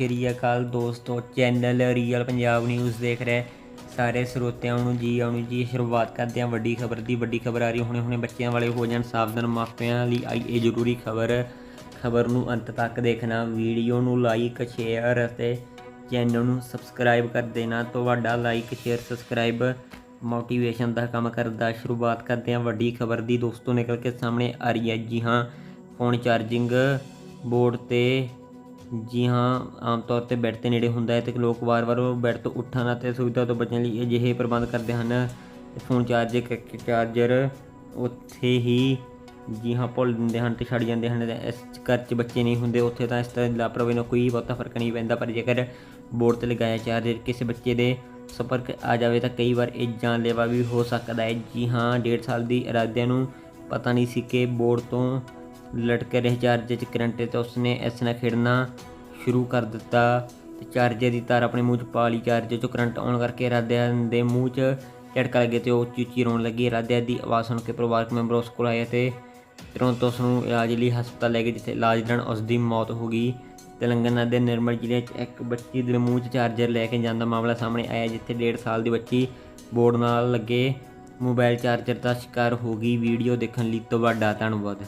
ਸ਼੍ਰੀ ਅਕਾਲ ਦੋਸਤੋ channel real Punjab news ਦੇਖ ਰਹੇ ਸਾਰੇ ਸਰੋਤਿਆਂ ਨੂੰ ਜੀ, ਆਉਣ ਜੀ, ਸ਼ੁਰੂਆਤ ਕਰਦੇ ਹਾਂ ਵੱਡੀ ਖਬਰ ਦੀ, ਵੱਡੀ ਖਬਰ ਆ ਰਹੀ, ਹੁਣੇ ਹੁਣੇ ਬੱਚਿਆਂ ਵਾਲੇ ਹੋ ਜਾਣ ਸਾਵਧਾਨ ਮਾਪਿਆਂ ਲਈ ਆਈ ਇਹ ਜ਼ਰੂਰੀ ਖਬਰ ਖਬਰ ਨੂੰ ਅੰਤ ਤੱਕ ਦੇਖਣਾ, ਵੀਡੀਓ ਨੂੰ ਲਾਈਕ ਸ਼ੇਅਰ ਅਤੇ ਚੈਨਲ ਨੂੰ ਸਬਸਕ੍ਰਾਈਬ ਕਰ ਦੇਣਾ, ਤੁਹਾਡਾ ਲਾਈਕ ਸ਼ੇਅਰ ਸਬਸਕ੍ਰਾਈਬ ਮੋਟੀਵੇਸ਼ਨ ਦਾ ਕੰਮ ਕਰਦਾ। ਸ਼ੁਰੂਆਤ ਕਰਦੇ ਹਾਂ ਵੱਡੀ ਖਬਰ ਦੀ, ਦੋਸਤੋ ਨਿਕਲ ਕੇ ਸਾਹਮਣੇ ਆ ਰਹੀ ਹੈ ਜੀ ਹਾਂ ਫੋਨ ਚਾਰਜਿੰਗ ਬੋਰਡ ਤੇ ਜੀ ਹਾਂ, ਆਮ ਤੌਰ ਤੇ ਬੈੱਡ ਦੇ ਨੇੜੇ ਹੁੰਦਾ ਹੈ ਤੇ ਲੋਕ ਵਾਰ-ਵਾਰ ਉਹ ਬੈੱਡ ਤੋਂ ਉੱਠਣ ਅਤੇ ਸੁਵਿਧਾ ਤੋਂ ਬਚਣ ਲਈ ਅਜਿਹੇ ਪ੍ਰਬੰਧ ਕਰਦੇ ਹਨ। ਫੋਨ ਚਾਰਜਰ ਕਰਕੇ ਚਾਰਜਰ ਉੱਥੇ ਹੀ ਜੀ ਹਾਂ ਭੁੱਲ ਦਿੰਦੇ ਹਨ ਤੇ ਛੱਡ ਜਾਂਦੇ ਹਨ। ਇਸ ਘਰ 'ਚ ਬੱਚੇ ਨਹੀਂ ਹੁੰਦੇ ਉੱਥੇ ਤਾਂ ਇਸ ਤਰ੍ਹਾਂ ਲਾਪਰਵਾਹੀ ਨਾਲ ਕੋਈ ਬਹੁਤਾ ਫ਼ਰਕ ਨਹੀਂ ਪੈਂਦਾ, ਪਰ ਜੇਕਰ ਬੋਰਡ ਤੇ ਲਗਾਇਆ ਚਾਰਜਰ ਕਿਸੇ ਬੱਚੇ ਦੇ ਸੰਪਰਕ ਆ ਜਾਵੇ ਤਾਂ ਕਈ ਵਾਰ ਇਹ ਜਾਨਲੇਵਾ ਵੀ ਹੋ ਸਕਦਾ ਹੈ। ਜੀ ਹਾਂ 1.5 ਸਾਲ ਦੀ ਇਰਾਦਿਆਂ ਨੂੰ ਪਤਾ ਨਹੀਂ ਸੀ ਕਿ ਬੋਰਡ ਤੋਂ ਲਟਕੇ ਰਹੇ ਚਾਰਜਰ 'ਚ ਕਰੰਟ ਹੈ ਤੇ ਉਸਨੇ ਇਸ ਨਾਲ ਖੇਡਣਾ ਸ਼ੁਰੂ ਕਰ ਦਿੱਤਾ ਤੇ ਚਾਰਜਰ ਦੀ ਤਾਰ ਆਪਣੇ ਮੂੰਹ 'ਚ ਪਾ ਲਈ। ਚਾਰਜਰ 'ਚੋਂ ਕਰੰਟ ਆਉਣ ਕਰਕੇ ਰਾਧਿਆ ਦੇ ਮੂੰਹ 'ਚ ਝਟਕਾ ਲੱਗੇ ਤੇ ਉਹ ਉੱਚੀ ਉੱਚੀ ਰੋਣ ਲੱਗੀ। ਰਾਧਿਆ ਦੀ ਆਵਾਜ਼ ਸੁਣ ਕੇ ਪਰਿਵਾਰਕ ਮੈਂਬਰ ਉਸ ਕੋਲ ਆਏ ਤੇ ਤੁਰੰਤ ਉਸ ਨੂੰ ਇਲਾਜ ਲਈ ਹਸਪਤਾਲ ਲੈ ਗਏ, ਜਿੱਥੇ ਇਲਾਜ ਦੌਰਾਨ ਉਸ ਦੀ ਮੌਤ ਹੋ ਗਈ। ਤੇਲੰਗਾਨਾ ਦੇ ਨਿਰਮਲ ਜ਼ਿਲ੍ਹੇ 'ਚ ਇੱਕ ਬੱਚੀ ਦੇ ਮੂੰਹ 'ਚ ਚਾਰਜਰ ਲੈ ਕੇ ਜਾਣ ਦਾ ਮਾਮਲਾ ਸਾਹਮਣੇ ਆਇਆ, ਜਿੱਥੇ 1.5 ਸਾਲ ਦੀ ਬੱਚੀ ਬੋਰਡ ਨਾਲ ਲੱਗੇ। ਮੋਬਾਈਲ ਚਾਰਜਰ ਦਾ ਸ਼ਿਕਾਰ ਹੋ ਗਈ। ਵੀਡੀਓ ਦੇਖਣ ਲਈ ਤੁਹਾਡਾ ਧੰਨਵਾਦ।